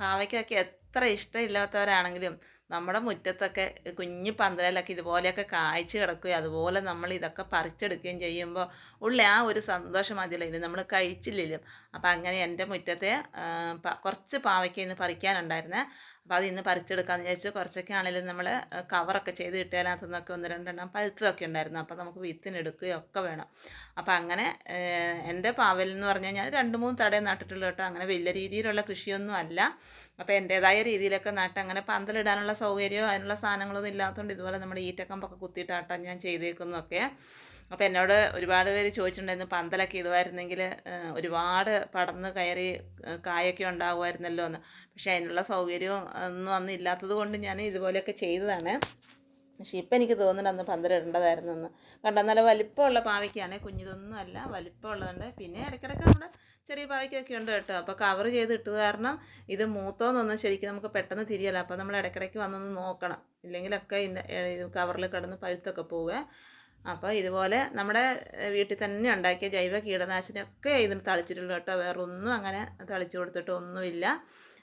പാവയ്ക്കൊക്കെ എത്ര ഇഷ്ടമില്ലാത്തവരാണെങ്കിലും നമ്മുടെ മുറ്റത്തൊക്കെ കുഞ്ഞു പന്തലിലൊക്കെ ഇതുപോലെയൊക്കെ കായ്ച്ചു കിടക്കുകയും അതുപോലെ നമ്മൾ ഇതൊക്കെ പറിച്ചെടുക്കുകയും ചെയ്യുമ്പോൾ ഉള്ള ആ ഒരു സന്തോഷം അതിലും നമ്മൾ കഴിച്ചില്ലല്ലോ. അപ്പോൾ അങ്ങനെ എന്റെ മുറ്റത്തെ കുറച്ച് പാവയ്ക്ക ഇന്ന് പറിക്കാനുണ്ടായിരുന്നേ. അപ്പോൾ അത് ഇന്ന് പറിച്ചെടുക്കാമെന്ന് വിചാരിച്ചു കുറച്ചൊക്കെ ആണെങ്കിലും നമ്മൾ കവറൊക്കെ ചെയ്ത് കിട്ടിയതിനകത്തു നിന്നൊക്കെ ഒന്ന് രണ്ടെണ്ണം പഴുത്തതൊക്കെ ഉണ്ടായിരുന്നു. അപ്പോൾ നമുക്ക് വിത്തിനെടുക്കുകയും ഒക്കെ വേണം. അപ്പോൾ അങ്ങനെ എന്റെ പാവൽ എന്ന് പറഞ്ഞു കഴിഞ്ഞാൽ രണ്ട് മൂന്ന് തടയും നട്ടിട്ടുള്ളൂ കേട്ടോ. അങ്ങനെ വലിയ രീതിയിലുള്ള കൃഷിയൊന്നും അല്ല. അപ്പോൾ എന്റേതായ രീതിയിലൊക്കെ നട്ട് അങ്ങനെ പന്തലിടാനുള്ള സൗകര്യമോ അതിനുള്ള സാധനങ്ങളൊന്നും ഇല്ലാത്തതുകൊണ്ട് ഇതുപോലെ നമ്മുടെ ഈറ്റക്കമ്പൊക്കെ കുത്തിയിട്ടാട്ടോ ഞാൻ ചെയ്തേക്കുന്നതൊക്കെ. അപ്പോൾ എന്നോട് ഒരുപാട് പേര് ചോദിച്ചിട്ടുണ്ടായിരുന്നു പന്തലൊക്കെ ഇടുമായിരുന്നെങ്കിൽ ഒരുപാട് പടന്ന് കയറി കായൊക്കെ ഉണ്ടാകുമായിരുന്നല്ലോ എന്ന് പക്ഷേ അതിനുള്ള സൗകര്യവും ഒന്നും അന്ന് ഇല്ലാത്തത് കൊണ്ട് ഞാൻ ഇതുപോലെയൊക്കെ ചെയ്തതാണ്. പക്ഷേ ഇപ്പം എനിക്ക് തോന്നുന്നുണ്ട് അന്ന് പന്തലിടേണ്ടതായിരുന്നു എന്ന് കണ്ടോ നല്ല വലിപ്പമുള്ള പാവയ്ക്കാണ് കുഞ്ഞിതൊന്നും അല്ല വലിപ്പമുള്ളതുണ്ട്. പിന്നെ ഇടയ്ക്കിടയ്ക്ക് നമ്മുടെ ചെറിയ പാവയ്ക്കൊക്കെ ഉണ്ട് കേട്ടോ. അപ്പോൾ കവർ ചെയ്ത് ഇട്ടത് കാരണം ഇത് മൂത്തോന്നൊന്നും ശരിക്കും നമുക്ക് പെട്ടെന്ന് തിരിയല്ല. അപ്പോൾ നമ്മൾ ഇടയ്ക്കിടയ്ക്ക് വന്നൊന്ന് നോക്കണം. ഇല്ലെങ്കിലൊക്കെ കവറിൽ കിടന്ന് പഴുത്തൊക്കെ പോവേ. അപ്പോൾ ഇതുപോലെ നമ്മുടെ വീട്ടിൽ തന്നെ ഉണ്ടാക്കിയ ജൈവ കീടനാശിനിയൊക്കെ ഇതിന് തളിച്ചിട്ടുള്ളൂ കേട്ടോ. വേറൊന്നും അങ്ങനെ തളിച്ചു കൊടുത്തിട്ട് ഒന്നുമില്ല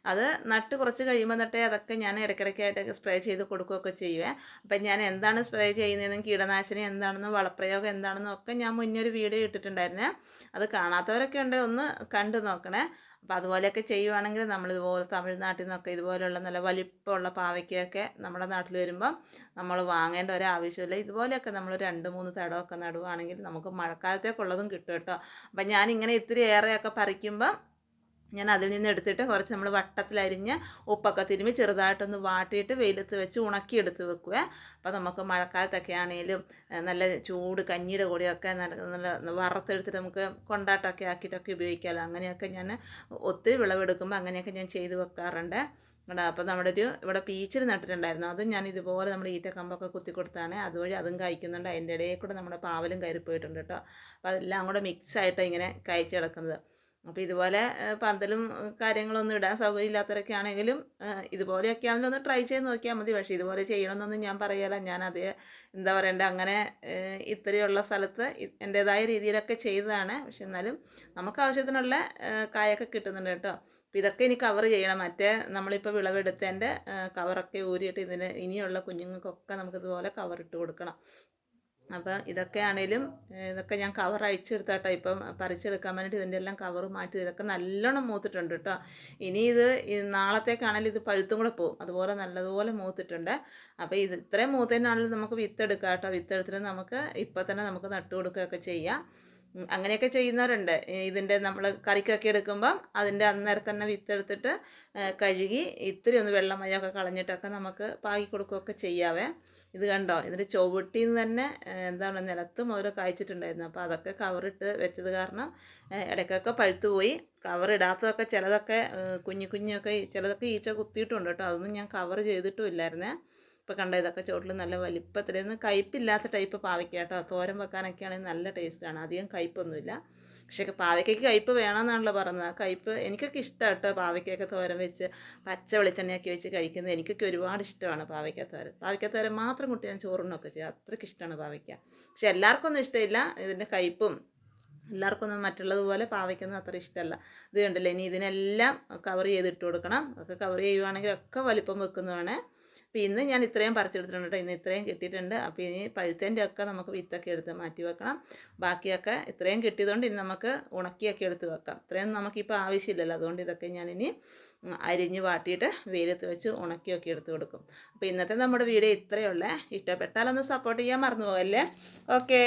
അത് നട്ട് കുറച്ച് കഴിയുമ്പോൾ നട്ടേ അതൊക്കെ ഞാൻ ഇടയ്ക്കിടയ്ക്കായിട്ടൊക്കെ സ്പ്രേ ചെയ്ത് കൊടുക്കുകയൊക്കെ ചെയ്യുവേ. അപ്പം ഞാൻ എന്താണ് സ്പ്രേ ചെയ്യുന്നതെന്നും കീടനാശിനി എന്താണെന്നും വളപ്രയോഗം എന്താണെന്നും ഒക്കെ ഞാൻ മുന്നേ ഒരു വീഡിയോ ഇട്ടിട്ടുണ്ടായിരുന്നേ. അത് കാണാത്തവരൊക്കെ ഉണ്ട് ഒന്ന് കണ്ടു നോക്കണേ. അപ്പോൾ അതുപോലെയൊക്കെ ചെയ്യുവാണെങ്കിൽ നമ്മളിതുപോലെ തമിഴ്നാട്ടിൽ നിന്നൊക്കെ ഇതുപോലെയുള്ള നല്ല വലിപ്പമുള്ള പാവയ്ക്കൊക്കെ നമ്മുടെ നാട്ടിൽ വരുമ്പം നമ്മൾ വാങ്ങേണ്ട ഒരാവശ്യമില്ല ഇതുപോലെയൊക്കെ നമ്മൾ രണ്ട് മൂന്ന് തടമൊക്കെ നടുവാണെങ്കിൽ നമുക്ക് മഴക്കാലത്തേക്കുള്ളതും കിട്ടും കേട്ടോ. അപ്പം ഞാനിങ്ങനെ ഇത്തിരി ഏറെയൊക്കെ പറിക്കുമ്പം ഞാൻ അതിൽ നിന്ന് എടുത്തിട്ട് കുറച്ച് നമ്മൾ വട്ടത്തിലരിഞ്ഞ് ഉപ്പൊക്കെ തിരുമ്മി ചെറുതായിട്ടൊന്ന് വാട്ടിയിട്ട് വെയിലത്ത് വെച്ച് ഉണക്കി എടുത്ത് വെക്കുക അപ്പോൾ നമുക്ക് മഴക്കാലത്തൊക്കെ ആണെങ്കിലും നല്ല ചൂട് കഞ്ഞിയുടെ കൂടെയൊക്കെ നല്ല നല്ല വറുത്തെടുത്തിട്ട് നമുക്ക് കൊണ്ടാട്ടമൊക്കെ ആക്കിയിട്ടൊക്കെ ഉപയോഗിക്കാമല്ലോ അങ്ങനെയൊക്കെ ഞാൻ ഒത്തിരി വിളവെടുക്കുമ്പോൾ അങ്ങനെയൊക്കെ ഞാൻ ചെയ്ത് വെക്കാറുണ്ട്. ഇവിടെ അപ്പോൾ നമ്മുടെ ഒരു ഇവിടെ പീച്ചിൽ നട്ടിട്ടുണ്ടായിരുന്നു. അതും ഞാൻ ഇതുപോലെ നമ്മുടെ ഈറ്റക്കമ്പൊക്കെ കുത്തി കൊടുത്താണ്. അതുവഴി അതും കഴിക്കുന്നുണ്ട്. അതിന്റെ ഇടയിൽ കൂടെ നമ്മുടെ പാവലും കയറി പോയിട്ടുണ്ട് കേട്ടോ. അപ്പോൾ അതെല്ലാം കൂടെ മിക്സ് ആയിട്ട് ഇങ്ങനെ കഴിച്ചു കിടക്കുന്നത്. അപ്പോൾ ഇതുപോലെ പന്തലും കാര്യങ്ങളും കാര്യങ്ങളൊന്നും ഇടാൻ സൗകര്യം ഇല്ലാത്തവരൊക്കെ ആണെങ്കിലും ഇതുപോലെയൊക്കെ ആണെങ്കിലും ഒന്ന് ട്രൈ ചെയ്ത് നോക്കിയാൽ മതി. പക്ഷേ ഇതുപോലെ ചെയ്യണമെന്നൊന്നും ഞാൻ പറയല. ഞാൻ അത് എന്താ പറയണ്ടേ അങ്ങനെ ഇത്രയുള്ള സ്ഥലത്ത് എന്റെതായ രീതിയിലൊക്കെ ചെയ്തതാണ്. പക്ഷെ എന്നാലും നമുക്ക് ആവശ്യത്തിനുള്ള കായൊക്കെ കിട്ടുന്നുണ്ട് കേട്ടോ. അപ്പോൾ ഇതൊക്കെ ഇനി കവർ ചെയ്യണം. മറ്റേ നമ്മളിപ്പോൾ വിളവെടുത്തതിന്റെ കവറൊക്കെ ഊരിയിട്ട് ഇതിന് ഇനിയുള്ള കുഞ്ഞുങ്ങൾക്കൊക്കെ നമുക്കിതുപോലെ കവർ ഇട്ട് കൊടുക്കണം. അപ്പം ഇതൊക്കെ ആണേലും ഇതൊക്കെ ഞാൻ കവർ അഴിച്ചെടുത്താട്ടോ. ഇപ്പം പറിച്ചെടുക്കാൻ വേണ്ടിയിട്ട് ഇതിന്റെ എല്ലാം കവർ മാറ്റി ഇതൊക്കെ നല്ലോണം മൂത്തിട്ടുണ്ട് കേട്ടോ ഇനി ഇത് നാളത്തേക്കാണെങ്കിലും ഇത് പഴുത്തും കൂടെ പോകും അതുപോലെ നല്ലതുപോലെ മൂത്തിട്ടുണ്ട്. അപ്പോൾ ഇത് ഇത്രയും മൂത്തതിനാണെങ്കിലും നമുക്ക് വിത്തെടുക്കാം കേട്ടോ വിത്തെടുത്തിട്ട് നമുക്ക് ഇപ്പം തന്നെ നമുക്ക് നട്ടു കൊടുക്കുകയൊക്കെ ചെയ്യാം. അങ്ങനെയൊക്കെ ചെയ്യുന്നവരുണ്ട്. ഇതിന്റെ നമ്മൾ കറിക്കൊക്കെ എടുക്കുമ്പം അതിന്റെ അന്നേരം തന്നെ വിത്തെടുത്തിട്ട് കഴുകി ഇത്തിരി ഒന്ന് വെള്ളം മയൊക്കെ കളഞ്ഞിട്ടൊക്കെ നമുക്ക് പാകി കൊടുക്കുകയൊക്കെ ചെയ്യാവേ. ഇത് കണ്ടോ? ഇതിന്റെ ചുവട്ടിൽ നിന്ന് തന്നെ എന്താണ് നിലത്തും ഓരോ കായ്ച്ചിട്ടുണ്ടായിരുന്നു. അപ്പോൾ അതൊക്കെ കവറിട്ട് വെച്ചത് കാരണം ഇടയ്ക്കൊക്കെ പഴുത്തു പോയി കവർ ഇടാത്തതൊക്കെ ചിലതൊക്കെ കുഞ്ഞു കുഞ്ഞൊക്കെ ചിലതൊക്കെ ഈച്ച കുത്തിയിട്ടുണ്ട് കേട്ടോ. അതൊന്നും ഞാൻ കവർ ചെയ്തിട്ടും ഇല്ലായിരുന്നേ. ഇപ്പോൾ കണ്ട ഇതൊക്കെ ചോട്ടിൽ നല്ല വലിപ്പത്തിൽ നിന്ന് കയ്പില്ലാത്ത ടൈപ്പ് പാവയ്ക്ക കേട്ടോ തോരൻ വെക്കാനൊക്കെ ആണെങ്കിൽ നല്ല ടേസ്റ്റാണ് അധികം കയ്പൊന്നുമില്ല പക്ഷേ പാവയ്ക്കയ്ക്ക് കയ്പ്പ് വേണമെന്നാണല്ലോ പറഞ്ഞത്. ആ കയ്പ്പ് എനിക്കൊക്കെ ഇഷ്ടമാണ് കേട്ടോ പാവയ്ക്കൊക്കെ തോരൻ വെച്ച് പച്ച വെളിച്ചെണ്ണയൊക്കെ വെച്ച് കഴിക്കുന്നത്. എനിക്കൊക്കെ ഒരുപാട് ഇഷ്ടമാണ് പാവയ്ക്ക തോരൻ. പാവയ്ക്ക തോരൻ മാത്രം കുട്ടി ഞാൻ ചോറിനൊക്കെ ചെയ്യും. അത്രയ്ക്ക് ഇഷ്ടമാണ് പാവയ്ക്ക. പക്ഷെ എല്ലാവർക്കൊന്നും ഇഷ്ടമില്ല ഇതിന്റെ കയ്പ്പും. എല്ലാവർക്കൊന്നും മറ്റുള്ളതുപോലെ പാവയ്ക്കൊന്നും അത്ര ഇഷ്ടമല്ല. ഇത് കണ്ടില്ലേ? ഇനി ഇതിനെല്ലാം കവർ ചെയ്തിട്ട് കൊടുക്കണം. ഒക്കെ കവർ ചെയ്യുവാണെങ്കിൽ ഒക്കെ വലിപ്പം വെക്കുന്നതാണ്. അപ്പോൾ ഇന്ന് ഞാൻ ഇത്രയും പറിച്ചെടുത്തിട്ടുണ്ട് കേട്ടോ. ഇന്ന് ഇത്രയും കിട്ടിയിട്ടുണ്ട്. അപ്പോൾ ഇനി പഴുത്തേന്റെ ഒക്കെ നമുക്ക് വിത്തൊക്കെ എടുത്ത് മാറ്റി വെക്കണം. ബാക്കിയൊക്കെ ഇത്രയും കിട്ടിയതുകൊണ്ട് ഇനി നമുക്ക് ഉണക്കിയൊക്കെ എടുത്ത് വെക്കാം. ഇത്രയും നമുക്കിപ്പോൾ ആവശ്യമില്ലല്ലോ. അതുകൊണ്ട് ഇതൊക്കെ ഞാനിനി അരിഞ്ഞ് വാട്ടിയിട്ട് വെയിലത്ത് വെച്ച് ഉണക്കിയൊക്കെ എടുത്ത് കൊടുക്കും. അപ്പോൾ ഇന്നത്തെ നമ്മുടെ വീഡിയോ ഇത്രയുള്ളേ ഇഷ്ടപ്പെട്ടാലൊന്ന് സപ്പോർട്ട് ചെയ്യാൻ മറന്നു പോകല്ലേ? ഓക്കേ.